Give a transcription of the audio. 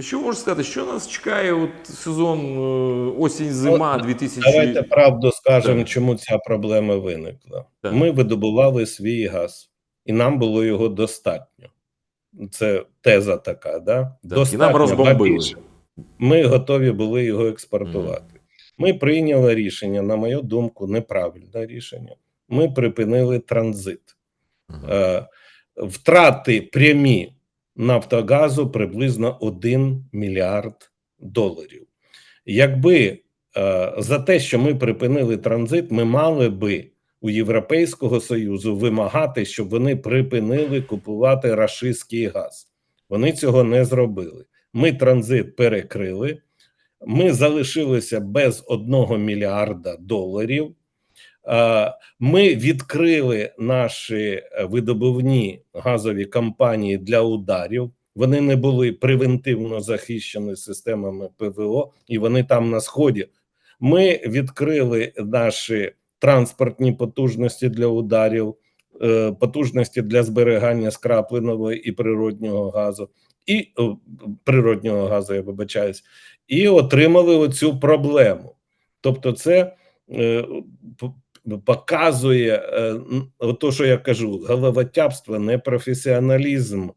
Що можна сказати, що нас чекає от сезон е, осінь-зима 2000... Давайте правду скажемо, Так. чому ця проблема виникла. Так. Ми видобували свій газ, і нам було його достатньо. Це теза така, да? Так, і нам розбомбили. Ми готові були його експортувати. Ми прийняли рішення, на мою думку, неправильне рішення. Ми припинили транзит. Е, втрати прямі Нафтогазу приблизно 1 мільярд доларів. Якби е, за те, що ми припинили транзит, ми мали би у Європейського Союзу вимагати, щоб вони припинили купувати рашистський газ. Вони цього не зробили. Ми транзит перекрили. Ми залишилися без 1 мільярда доларів. Е, Ми відкрили наші е, видобувні газові компанії для ударів. Вони не були превентивно захищені системами ПВО, і вони там на сході. Ми відкрили наші транспортні потужності для ударів, е, потужності для зберігання скрапленого і природнього газу, і природнього газу, я вибачаюсь, і отримали оцю проблему. Тобто, це показує е, то, що я кажу, головотяпство, непрофесіоналізм